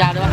ยาวๆด้วย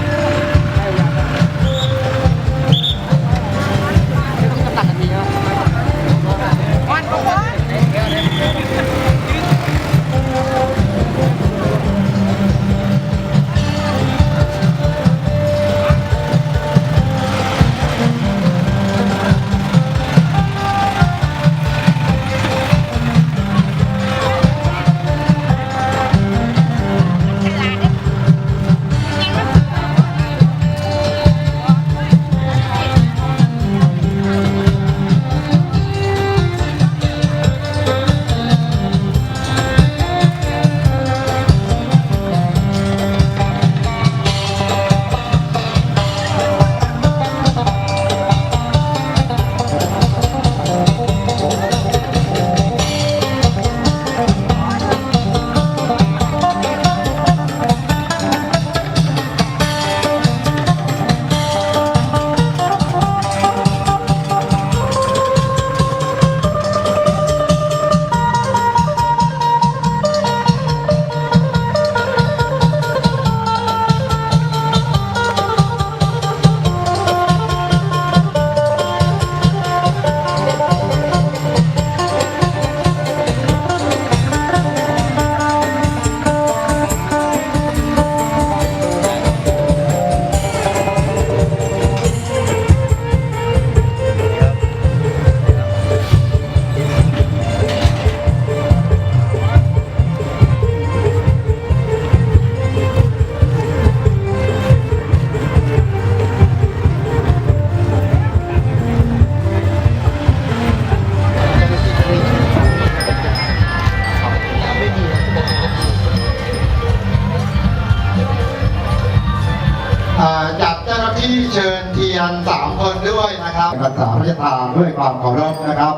จัดเจ้าหน้าที่เชิญเทียนสามคนด้วยนะครับรักษาพระราชทานด้วยความเคารพนะครับ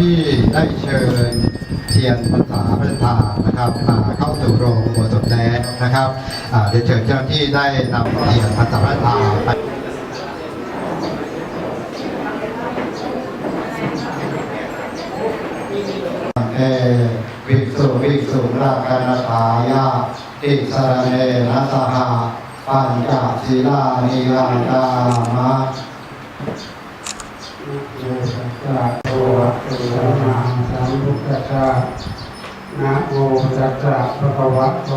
ที่ได้เชิญเทียนพรรษาพระราชทานะครับมาเข้าสู่โรงอุโบสถแล้วนะครับเดี๋ยวเชิญเจ้าที่ได้นำเทียนพรรษาพระราชทานไปเอภิกษุภิกษุราคณทายาติสรณเนนะสหปัญจศีลานิยาตามะนะโมตั สสะภะคะวะโตอะระหะสัมพุทธัสสะนะโมตัสสะภะคะวะโต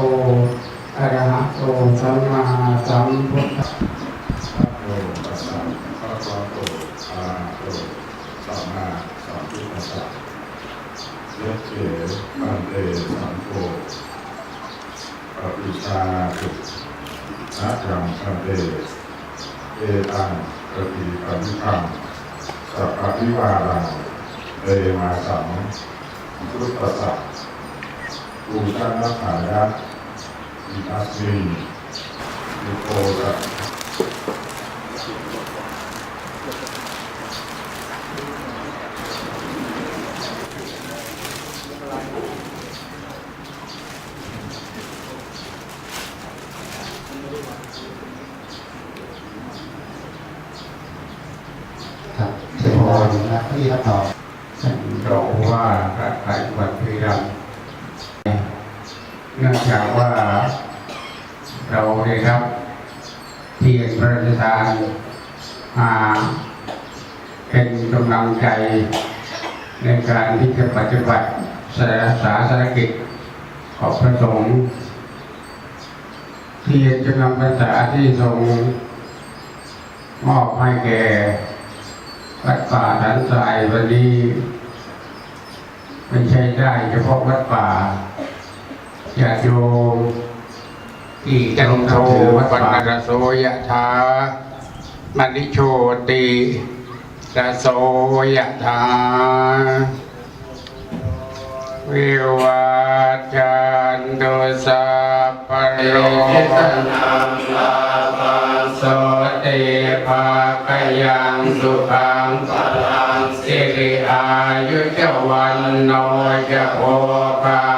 อะระหะโตสัมมาสัมพุทธัสสะโมตัสสะภะคะวะโตอะระหะโตสัมมาสัมพุทธัสสะยะเถปันเตสังโฆปฏิชาตุนะจังปันเตเอตังปฏิปฏิปัง สัพพะวิวาลังเอมาสังพุทธัสสะปูชันรักษายะอิทัสมีนิโคตะ ครับเชิญพร นะที่รับต่อฉันเราว่าพระไตรวัดพิรัมเนื่องจากว่า เราได้รับเทียนพระราชทานมาเป็นกำลังใจในการที่จะปฏิบัติศาสนกิจของพระสงฆ์เทียนจำนำภาษาที่ทรงมอบให้แก่ วัดป่าฐานทรายวันนี้ ไม่ใช่ได้เฉพาะวัดป่าญาติโยมที่จันต้องโทวัดวันป่ารโสยะถามณิโชติระโสยะถาวิวัจจันตุสัพพโรกนังลาภัสโส ภาคยังสุขังพลังสิริอายุจวันโนจะโภคัง